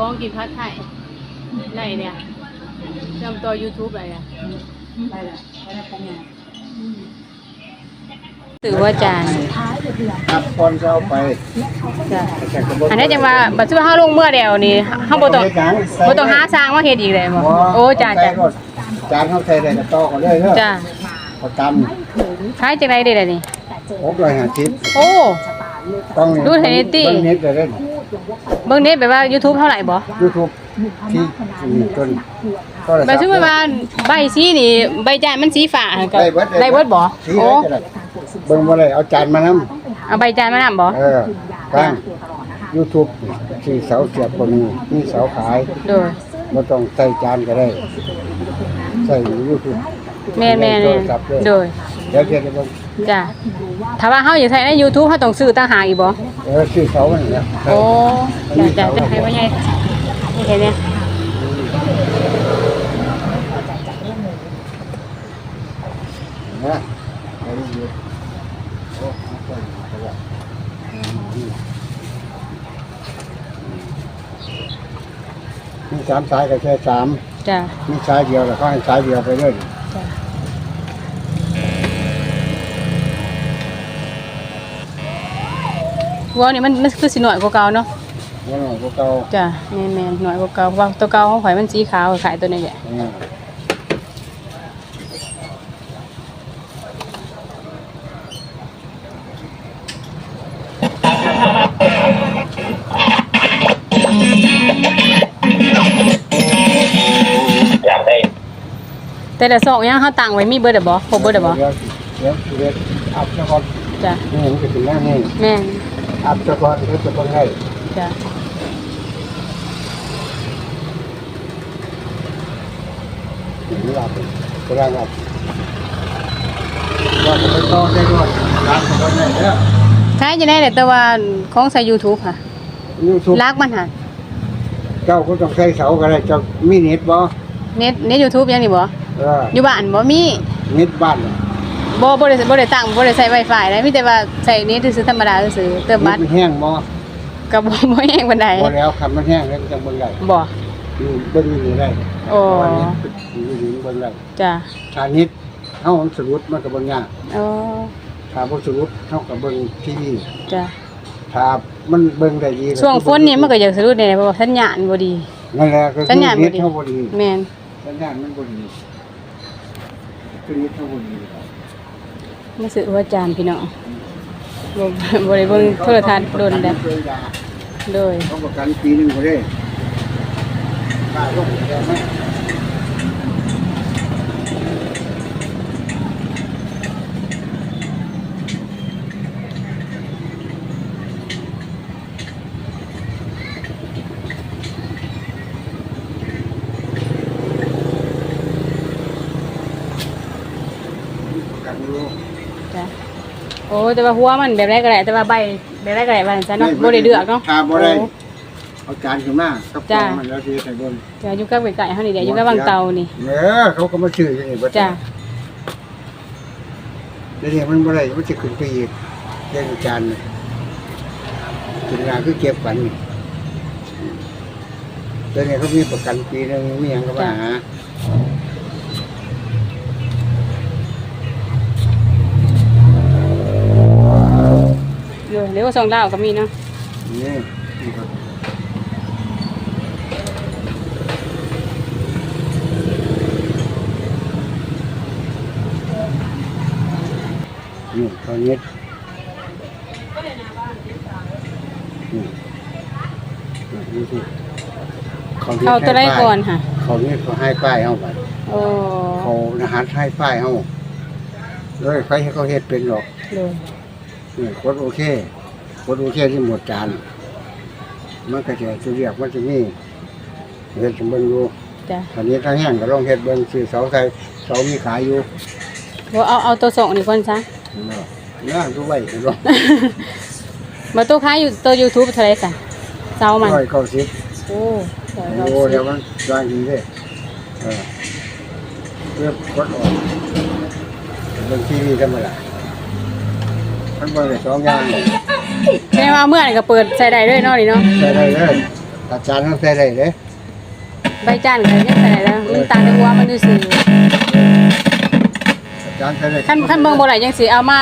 คลิปเดี๋ยวของกินพัดไทยไรเนี่ยจำตัว YouTube อะไรอะไปละไปละปัญญาถือว่าจานครับก่อนจะเอาไปจ้ะอันนี้จังว่าบัดซุเฮาลงเมื่อเดียวนี่เฮาโบต้องบ่ต้องหาสร้างมาเฮ็ดอีกเลยบ่โอ้จ้าจ้าใส่รถจานเข้าใส่ได้ก็ต่อกันเลยเด้อจ้าประจขายจังได๋เด้เล่ะนี่ำ650โอ้ต้องดูเห็นติเบิ่งเน็ตได้เด้อ เบิ่งนี้แบบว่า YouTube เท่าไหร่บ่ YouTube ที่นี่ต้นก็เลยบัดซุว่าใบสีนี่ใบจานมันสีฟ้าก็ได้เบิดได้เบิดบ่สีโอ้ได้ก็ได้เบิ่งบ่ได้เอาจานมานำเอาใบจานมานำบ่เออตั้ง YouTube ที่เสาเสียบก็มีมีเสาขายโดยบ่ต้องใส่จานก็ได้ใส่ YouTube แม่นๆโทแม่รนศัพท์ด้วยโดย เดี๋ยวเดี๋ยวเบิ่ง จ้ะถ้าว่าเฮาอยากใช้ใน YouTube เฮาต้องซื้อต่างหากอีกบ่เออชื่อเสามันเนี่ยโอ้จ้ะจ้ะจะให้ว่าใหญ่นี่แค่เนี้ยนะไปดูอยู่โอ้เอาไปเอาไปมีสามสายก็แค่สามจ้ะมีสายเดียวแล้วก็ให้สายเดียวไปเลยจ้ะ วัวนี่มันมันคือสิหน่อยกว่าเก่าเนาะว่าหน่อยพวกเราจ้ะแม่นๆหน่อยกว่าเก่าเพราะว่าตัวเก่าของข่อยมันสีขาวขายตัวนี้แหละเนี่ยแต่ละซอกยังเฮาตั้งไว้มีเบิดได้บ่ครบเบิดได้บ่เดี๋ยวเดี๋ยวเดี๋ยวอัพเฉพาะจ้ะนี่เห็นก็ถึงหน้านี่แม่น อัพเฉพาะเดี๋ยวจะต้องให้จ้ะถึงเวลาเป็นกำลังอัพว่าจะไปต่อได้ด้วยร้านก็ได้เนี่ยขายจะได้แต่ว่าของใส่ YouTube ค่ะยูทูบลากมันค่ะเจ้าก็ต้องใช้เสาก็ได้เจ้ามีเน็ตบ่เน็ตเน็ต YouTube ยังนี่บ่อยู่บ้านบ่มีเน็ตบ้าน บ่บ่ได้บ่ได้ตั้งบ่ได้ใช้ Wi-Fi นะมีแต่ว่าใช้เน็ตซื่อๆธรรมดาซื่อๆเติมบัตรมันแห้งบ่ก็บ่บ่แห้งปานใดพอแล้วคันมันแห้งแล้วมันจะเบิ่งได้บ่อยู่เบิ่งอยู่ได้โอ้เพราะว่าเน็ตอยู่อยู่เบิ่งได้จ้ะถ้าเน็ตเฮามันสรุปมันก็เบิ่งยากโอ้ถ้าบ่สรุปเฮาก็เบิ่งทีวีจ้ะถ้ามันเบิ่งได้ดีก็ช่วงฝนนี่มันก็อยากสะดุดแน่เพราะว่าสัญญาณบ่ดีนั่นแหละก็สัคือญญาณบ่เน็ตดีเฮาบ่ดีแม่นสัญญาณมันบ่ดีคือเน็ตเฮาบ่ดี มาซื้อหัวจานพี่น้องบ่บ่ได้เบิ่งโทรทัศน์โดนแล้วโดยต้องประกันปีหนึงบ่ได้ค่าลงแค่นั้นกันรู้ โอ้แต่ว่าหัวมันแบบไรก็ได้แต่ว่าใบแบบไรก็ได้ว่าซั่นเนาะบ่ได้เลือกเนาะถ้าบ่ได้โอ้ เอาจานขึ้นมากับขจ้ะองมันแล้วที่ใส่บนจ้ะอยู่กับไก่ๆเฮานี่แหละอยู่กับบางเตานี่เออเขาก็มาซื้ออย่างนี้เบิดจ้ะเดี๋ยวนี้มันบ่ได้มันจะขึ้นไปอีกเรื่องจานนี่ถึงงานคือเก็บกันนี่เดี๋ยวนี้เขามีประกันปีหนึงมีหยังก็มาหา เดี๋ยวเดี๋ยวว่าสองดาก็มีเนาะนี่นี่ครับนี่ตอนนี้นี่นี่สิเขาเข้าตัวไรก่อนค่ะเขานี่เขาให้ป้ายเอาไปโอ้เขาอาหารให้ป้ายเอาเลยใครให้เขาเฮ็ดเป็นหรอกเลยนี่กดโอเค กดโอเคที่หมดจานมันก็จะจะเรียกมันจะมีเฮ็ดสมบูรณ์อยู่จ้ะอันนี้ทั้งแห้งก็ลองเฮ็ดเบิ่งซื้อเสาไทยเสามีขายอยู่บ่เอาเอาตัวสองนี่ก่อนซะเนาะน่าดูไว้ลองมาตัวขายอยู่ตัว YouTube เท่าไหร่ซะเซามันร้อยเก้าสิบโอ้ร้อยโอ้เก้าสิเดี๋ยวบมันได้ดีเด้เออเพื่อกดออกเบิ่งทีวีธรรมดามันเบิ่งได้สองอย่าง แม่ว่าเมื่อนี่ก็เปิดใส่ได้ด้วยเนาะนี่เนาะใช้ได้เลยอาจารย์เขาใส่ได้เด้ใบจานก็ยังใส่แล้วมันต่างจากหัวมันดูสิอาจารย์ใส่ได้ขั้นขั้นเบิ่งบ่ได้ยังสิเอามา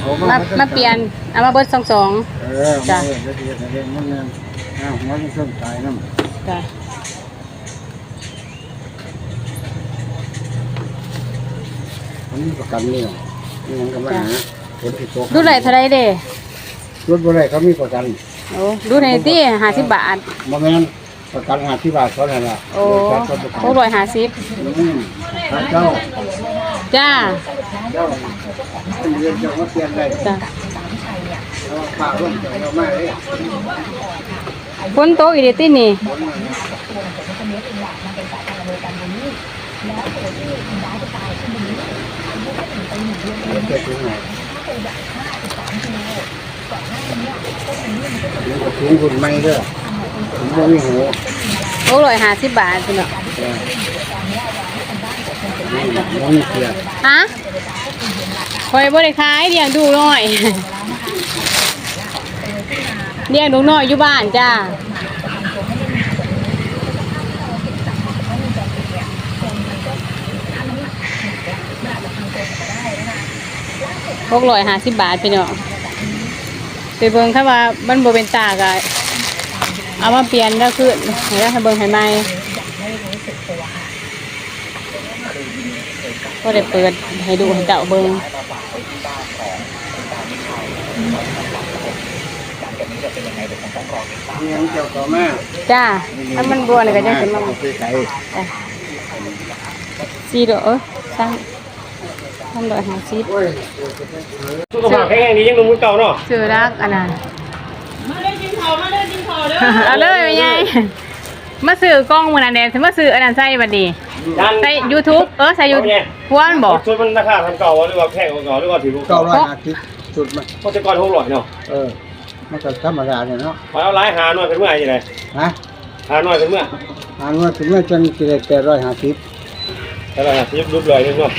เอามามาเปลี่ยนเอามาเบิดสองสองเออจ้ะมาเออเดี๋ยวเดี๋ยวเดี๋ยวมันเนี่ยอ้าวมันเครื่องตายน้ำจ้ะมันมีประกันนี่หรอนี่มันก็มาหาผลที่ตกดูไหลเท่าไรเด้ รถบ่ได้เขามีประกันโอ้ดูในที่ห้าสิบบาทบ่แม่นประกันหาที่บาทเขานั่นล่ะโอ้เดี๋ยวเขาประกันหกร้อยห้าสิบอืมถ้าเจ้าจ้าเจ้าเรียนเจ้ามาเปลี่ยนได้จ้าเอาข่าวร่วมเจ้าเรามาเลยฝนตกอีเดตินี่เกิดขึ้นมาเดี๋ยวก็ ถุงหุ่นใหม่เด้อถุงบ่มีหูหกร้อยห้าสิบบาทพี่เนาะเออบ่มีเกลือฮะคอยบ่ได้ขายเลี้ยงดูน้อยเลี้ยงดูน้อยอยู่บ้านจ้าหกร้อยห้าสิบบาทพี่เนาะ ไปเบิ่งถ้าว่ามันบ่เป็นตาก็เอามาเปลี่ยนแล้วคือให้ได้เบิ่งให้ใหม่ก็ได้เปิดให้ดูให้เจ้าเบิ่งยังเจ้าต่อมาจ้าถ้ามันบัวนี่ก็จะขึ้นมาเอาไปใส่สี่ดอกเออสาม สามดอกห้าสิบโอ้ยสุขภาพแข็งแรงดียังหนุ่มเหมือนเก่าเนาะซื้อรักอันนั้นมาเล่นกินข้าวมาเล่นกินข้าวเด้อเอาเลยไม่ใหญ่มาซื้อกล้องมือนันเดนมาซื้ออันนั้นใส่บัดดียันใส่ YouTube เออใส่ยูหัวมันบอกชุดมันราคาทำเก่าหรือว่าแพงกว่าเก่าหรือว่าถือว่าเก้าเก่าร้อยห้าสิบสุดมาเพราะแต่ก่อนหกร้อยเนาะเออมันก็ธรรมดาเนี่ยเนาะมาเอาหลายหาหน่อยเป็นเมื่อไหร่ยังไงฮะหาหน่อยเป็นเมื่อหางว่าถึงแม้จังสิได้แปดร้อยห้าสิบ แต่ละหาสิบรูปเลยนึงเนาะ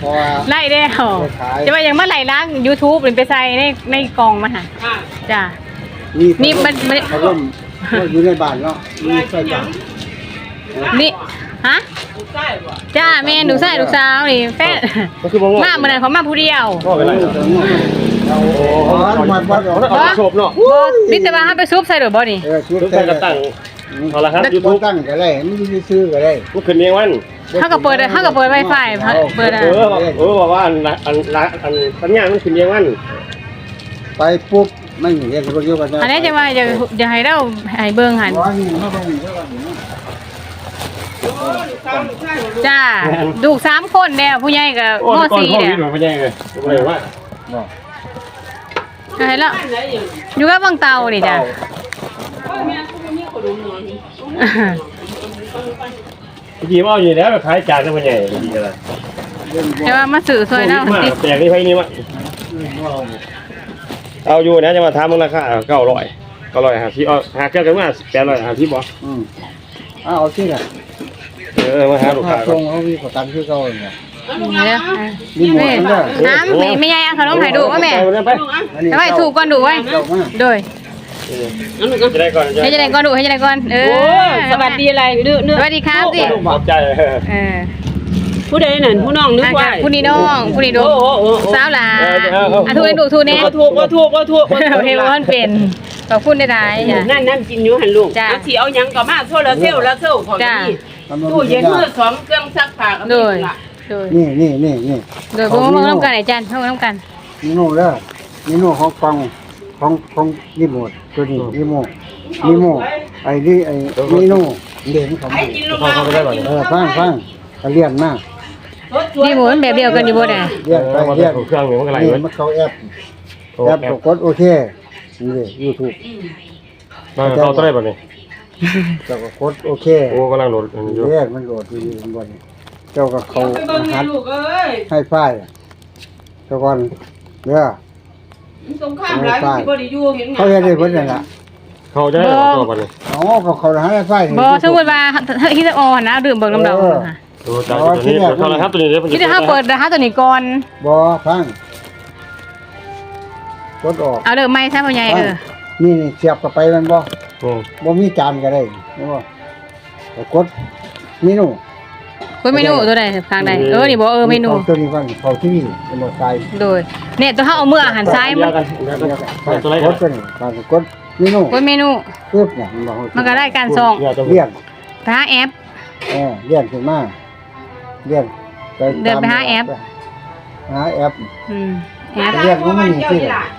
เพราะว่าไล่ได้เหรอขายจะว่ายังมาไล่ล้าง YouTube หรือไปใส่ในในกล่องมันค่ะจ้านี่มันมันเขาร่มก็อยู่ในบ้านเนาะมีใส่บ้านนี่ฮะจ้าแม่หนูใส่ลูกสาวนี่แฟนก็คือมองมาเมื่อนั้นเขามาผู้เดียวก็เป็นไรเนาะเราโอ้ยมันวัดออกเอาโฉบเนาะบ่มิแต่ว่าเฮาไปซุปใส่หรือบ่นี่เออชุดทุกแต่ท่านก็ตั้ง เอาละครับยูทูบ YouTube ตั้งก็ได้มันมีซื้อก็ได้ลูกขึ้นเองวันเฮาก็เปิดเฮาก็เปิด Wi-Fi เปิดเออะอเออบอกว่าอันอันอันสัญญาณมันขึ้นเองวันไปปุ๊บไม่เห็นคนเดียวกันอันนี้จะว่าจะจะให้เราให้เบิ่งหันร้อยหนึ่งมาเบิ่งเท่าไหร่เนี่ยจ้าลูกสามคนแล้วผู้ใหญ่ก็โอ้มยก่อนสี่พ่อเนี่มียหน่วยเป็นยังไงเลยว่าบอกให้แล้วอยู่กับบางเตานี่จ้ะ เมื่อกี้ว่าอยู่แล้วขายจานจะเป็นยังไงดีกันละเรื่องบ่แต่ว่ามาสื่อซอยเนาะมาติแปลกนี่ไพ่นี่วะว่าเอาอยู่นะจะมาถามมึงราคาเก้าร้อยเก้าร้อยหาที่เอาหาเครื่องกันมาแปดร้อยหาที่บ่อืมอ้าวเอาที่น่ะเออมาหาลูกค่าค้าตรงเขามีประกันคือเขาเนี่ยนี่เด้อมีหมดเด้อน้ำไม่ไม่ใหญ่เอาขนมให้ดูว่าแม่ไปอันนี้เอาไว้ถูกก่อนดูไว้ เจ้ามาโดยจะได้ก่อนให้จะได้ก่อนดูให้จะได้ก่อนเออสวัสดีอะไรเนื้อเนื้อสวัสดีครับสิขอบใจเออผู้ใดนั่นผู้น้องนึกว่าผู้นี้น้องผู้นี้ดูโอ้โอ้โอ้สาวหลาอะถูกดูถูกแน่ก็ถูกก็ถูกก็ถูกเฮวอนเป็นขอบคุณได้หลายจ้ะนั่นนั่นกินอยู่หันลูกจ้ะเอาสิเอาหยังก็มาโซลาเซลล์แล้วเซลล์ของจ้ะนี่มันบ่ตู้มีเย็นได้มือสองเครื่องซักผ้าก็โดมียละโดยนี่นี่นี่นี่โดยพวกมึงน้ำกันไหนจันพวกมึงน้ำกันนี่โน่เด้อนี่โน่ของฟัง ของของรีโมทตัวนี้รีโมทรีโมทไอ้นี่ไอ้นี่โน่เด่นของไอ้มันกินลงมาไอ้กินเออฟังฟังก็เลียนมานี่หมูมันแบบเดียวกันอยู่บ่เนี่ยเลียนไปมาเลียนเครื่องหนึ่งมันก็ไหลนี่ไว้มันเข้าแอปแอปกดโอเคนี่ยูทูบมาเข้าตัวได้ป่ะนี่เจ้าก็กดโอเคโอ้กำลังโหลดอยู่เรียกมันโหลดอยู่บนบนเจ้าก็เขาไปเบิ่งหัดลูกเอ้ยให้ฝ้ายเจ้าก่อนเด้อ สงครามหลายมันสิบ่ได้อยู่เห็นเขาเฮ็ดได้เพิ่นนั่นล่ะเข้าจะได้ตัวป่ะนี่อ๋อก็เขาหาให้ฝ้ายบ่สมมุติว่าคิดจะอ่อนนะดื่มเบิ่งน้ำดาวค่ะตัวจานตัวนี้เท่าไรครับตัวนี้เดี๋ยวคิดจะถ้าเปิดนะฮะตัวนี้ก่อนบ่ฟังกดออกเอาเด้อไม่ซะพ่อใหญ่เออนี่นี่เสียบเข้าไปมันบ่อืมบ่มีจานก็ได้เห็นบ่แต่กดเม นูคุณเมนูตัวใดทางใดเออนี่บ่เออเมนูตัวนี้ก่อนเข้าที่นี่เป็นบ่ใส่โดยเนี่ยตัวเฮาเอามืออาหารซ้ายมันเดียวกันเดียวกันใส่ตัวไรกกัดนตัวนี้ก่อนกดเมนูกดเมนูปึ๊บเนี่ยมันบ่มันก็ได้การส่งเดี๋ยวจะเลี่ยนไปหาแอปเออเลี่ยนขึ้นมาเลี่ยนไปเดินไปหาแอปหาแอปอืมแอปเรียกว่ามันนี่สิ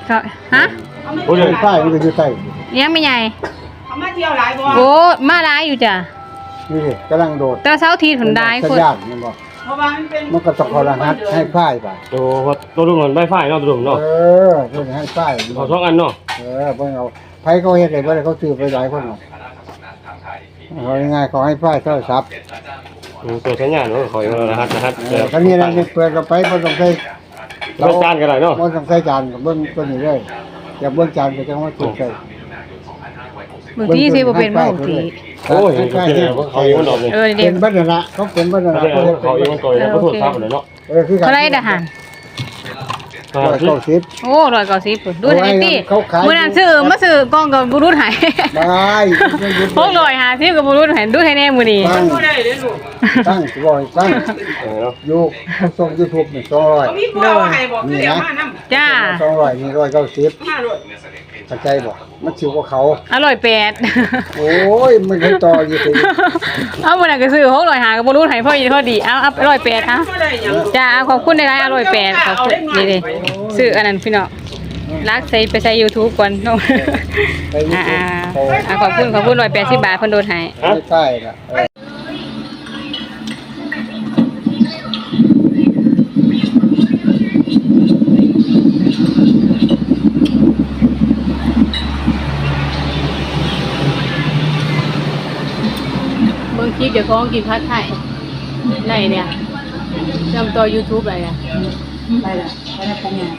ก็ฮะเขามาโอ้ยเที่ยวหลายใต้มันก็อยู่ใต้ยังไม่ใหญ่เขามาเที่ยวหลายบ่โอ้มาหลายอยู่จ้ะ นี่สิกำลังโดดแต่ว่าเสาร์อาทิตย์ผนได้สัคญนญาณมันบอกเพราะว่ามันเป็นมันก็ต้องขอรหัสให้ฝ้ายไปตัวตัวลุงมันใบฝ้ายเนาะตัวลุงเนาะเออตัวนี้ให้ฝ้ายขอสองอันเนาะเออเพิ่นเอาไผเขาเฮ็ดได้บ่ได้เขาซื้อไปหลายคนเนาะเอาง่ายๆเขาให้ฝ้ายโทรศัพท์อืมตัวใช้งานเนาะขออีกรหัสรหัสเออคันนี้นะเปิดเข้าไปบ่ต้องใส่เบิ่งจานก็ได้เนาะบ่ต้องใส่จานก็เบิ่งตัวนี้เลยอย่าเบิ่งจานก็จังว่าถูกใส่บางทีสิบ่เป็นบ่บางที โอ้ยเห็นเขาเป็นเขาอีกมันดอกนี่เออเป็เด็กนบัดนั่นละเขาเป็นบัดนั่นเขาละเป็นเขาอีกมันตัวแล้วก็ถูกทับเลยเนาะเออคือกันเขาได้ทหา รอ่าร้อยที่เก้าสิบ โอ้ร้อยเก้าสิบดูไอ้ตี้เขาขาย มื้อนั้นซื้อมาซื้อกล้องกับบุรุษหายได้ยังหยุดพกร้อยห้าสิบกับบุรุษหายดูให้แน่มื้อนี้ตั้งบ่ได้เด้อลูกตั้งร้อยตั้งเออเนาะอยู่ส่งยูทูบนี่สองร้อยเขามีพ่อว่าให้บอกคือเดี๋ยวมานํจ้าสองร้อยนี่ร้อยเก้าสิบมาโลดเข้าใจบ่มันชิวกว่าเขา อร่อยแปดโอ้ยมันเคยต่ออยู่สิเอามื้อนั้นก็ซื้อหกร้อยห้ากับบุรุษหายพอดีพอดีเอาเอาร้อยแปดเอาบ่ได้หยังจ้าเอาขอบคุณในร้านอร่อยแปดขอบคุณนี่ดิ ซื้ออันนั้นพี่น้องรักใส่ไปใส่ YouTube ก่อนน้องไปยูอ่าทูบอ่าอ่าขอบคุณขอบคุณร้อยแปดสิบบาทเพิ่นโดนให้เขาไม่ใช่ละเออเบิ่งคลิปเดี๋ยวของกินผัดไทยไหนเนี่ยจำตัว YouTube อะไรอะไปละไปละปัญญา